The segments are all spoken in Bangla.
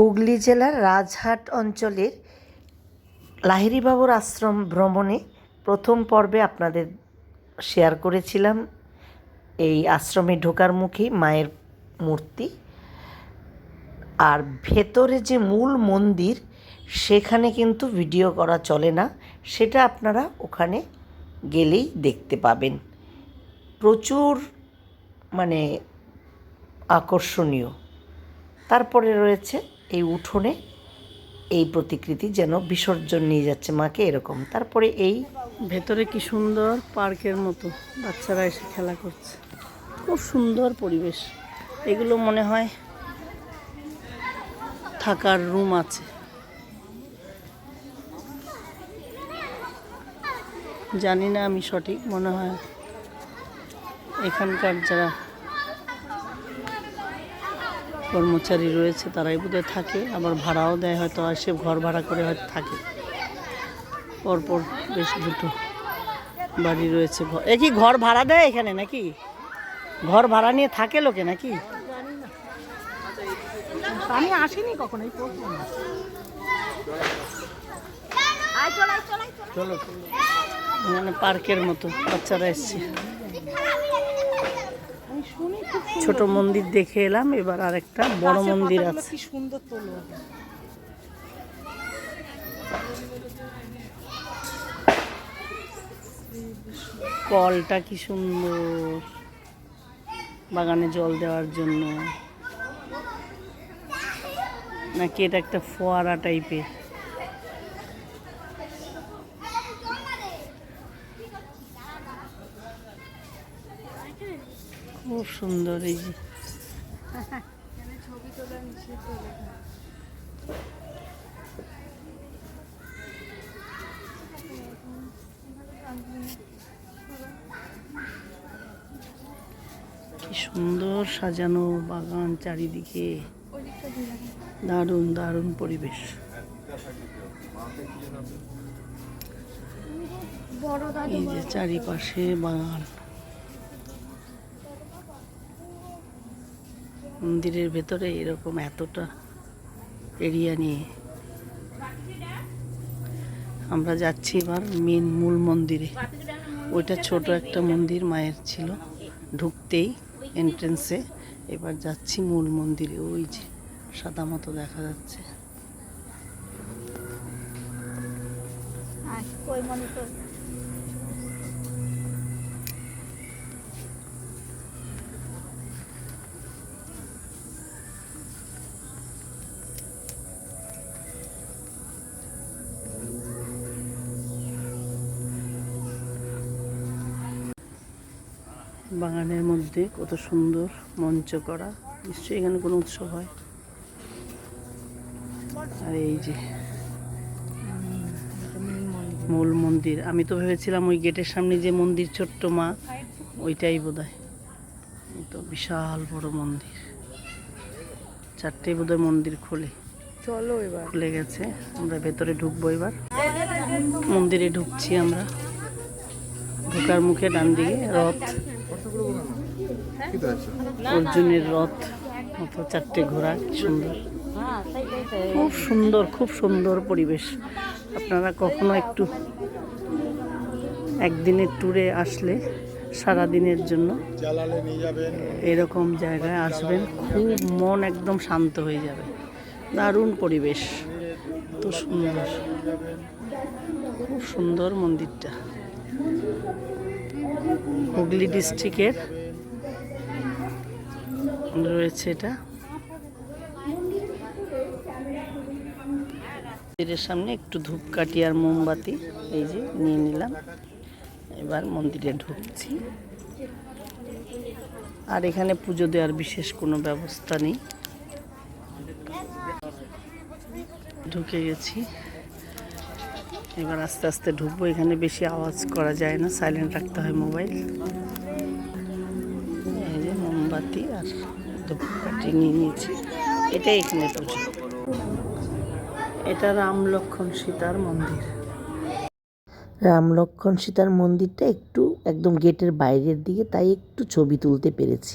হুগলি জেলার রাজহাট অঞ্চলের লাহিড়িবাবুর আশ্রম ভ্রমণে প্রথম পর্বে আপনাদের শেয়ার করেছিলাম এই আশ্রমে ঢোকার মুখে মায়ের মূর্তি। আর ভেতরে যে মূল মন্দির, সেখানে কিন্তু ভিডিও করা চলে না, সেটা আপনারা ওখানে গেলেই দেখতে পাবেন। প্রচুর মানে আকর্ষণীয়। তারপরে রয়েছে এই উঠোনে এই প্রতিকৃতি যেন বিসর্জন নিয়ে যাচ্ছে মাকে এরকম। তারপরে এই ভেতরে কি সুন্দর পার্কের মতো, বাচ্চারা এসে খেলা করছে। খুব সুন্দর পরিবেশ। এগুলো মনে হয় থাকার রুম আছে। জানি না আমি সঠিক, মনে হয় এখানকার যারা কর্মচারী রয়েছে তারাই বোধহয় থাকে। আবার ভাড়াও দেয় হয়তো আসে ঘর ভাড়া করে হয়তো থাকে। পরপর বেশ দুটো বাড়ি রয়েছে। ঘর এ কি ঘর ভাড়া দেয় এখানে নাকি? ঘর ভাড়া নিয়ে থাকে লোকে নাকি? আমি আসিনি কখনো এই মানে পার্কের মতো বাচ্চারা এসছে। ছোট মন্দির দেখে এলাম এবার আর একটা বড় মন্দির আছে। সুন্দর তোলো। কলটা কি সুন্দর বাগানে জল দেওয়ার জন্য। নাকি এটা একটা ফোয়ারা টাইপের? খুব সুন্দর এই যে। কি সুন্দর সাজানো বাগান চারিদিকে। দারুণ দারুণ পরিবেশ। চারিপাশে বাগান। মন্দিরের ভেতরে এরকম এতটা এরিয়া নিয়ে। আমরা যাচ্ছি এবার মেন মূল মন্দিরে। ওইটা ছোট একটা মন্দির, মায়ের ছিল। ঢুকতেই এন্ট্রেন্সে এবার যাচ্ছি মূল মন্দিরে। ওই যে সাদা মতো দেখা যাচ্ছে। বাগানের মধ্যে কত সুন্দর মঞ্চ করা। নিশ্চয়ই এখানে কোনো উৎসব হয়। আর এই যে মূল মন্দির। আমি তো ভেবেছিলাম ওই গেটের সামনে যে মন্দির ছোট্ট মা ওইটাই বোধ হয় তো বিশাল বড় মন্দির। চারটেই বোধহয় মন্দির খোলে। চলো এবার। খুলে গেছে। আমরা ভেতরে ঢুকবো এবার। মন্দিরে ঢুকছি আমরা। ঢোকার মুখে ডান দিকে রথ। অর্জুনের রথ মতো চারটে ঘোড়া সুন্দর। খুব সুন্দর খুব সুন্দর পরিবেশ। আপনারা কখনো একটু একদিনের ট্যুরে আসলে সারা দিনের জন্য এরকম জায়গায় আসবেন খুব মন একদম শান্ত হয়ে যাবে। দারুণ পরিবেশ। তো সুন্দর। খুব সুন্দর মন্দিরটা। হুগলি ডিস্ট্রিক্টের। রয়েছে এটা। মন্দিরের সামনে একটু ধূপকাঠি আর মোমবাতি, এই যে নিয়ে নিলাম। এবার মন্দিরে ঢুকছি। আর এখানে পুজো দেওয়ার বিশেষ কোনো ব্যবস্থা নেই। ঢুকে গেছি। এবার আস্তে আস্তে ঢুকবো। এখানে বেশি আওয়াজ করা যায় না সাইলেন্ট রাখতে হয় মোবাইল এই যে মোমবাতি আর ধূপকাঠি নিয়ে নিয়েছি। এটাই এখানে পুজো এটা রাম লক্ষণ সীতার মন্দির। রাম লক্ষণ সীতার মন্দিরটা একটু একদম গেটের বাইরের দিকে তাই একটু ছবি তুলতে পেরেছি।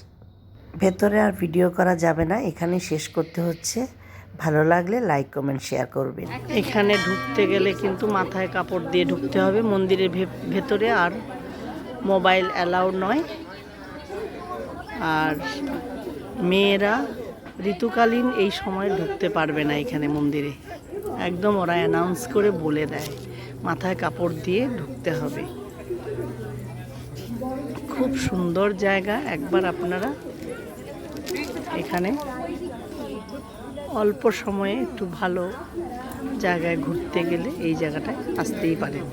ভেতরে আর ভিডিও করা যাবে না এখানে শেষ করতে হচ্ছে। ভালো লাগলে লাইক কমেন্ট শেয়ার করবেন। এখানে ঢুকতে গেলে কিন্তু মাথায় কাপড় দিয়ে ঢুকতে হবে। মন্দিরের ভেতরে আর মোবাইল অ্যালাউ নয়। আর মেয়েরা ঋতুকালীন এই সময় ঢুকতে পারবে না এখানে মন্দিরে। একদম ওরা অ্যানাউন্স করে বলে দেয়, মাথায় কাপড় দিয়ে ঢুকতে হবে। খুব সুন্দর জায়গা। একবার আপনারা এখানে অল্প সময়ে একটু ভালো জায়গায় ঘুরতে গেলে এই জায়গাটায় আসতেই পারেন।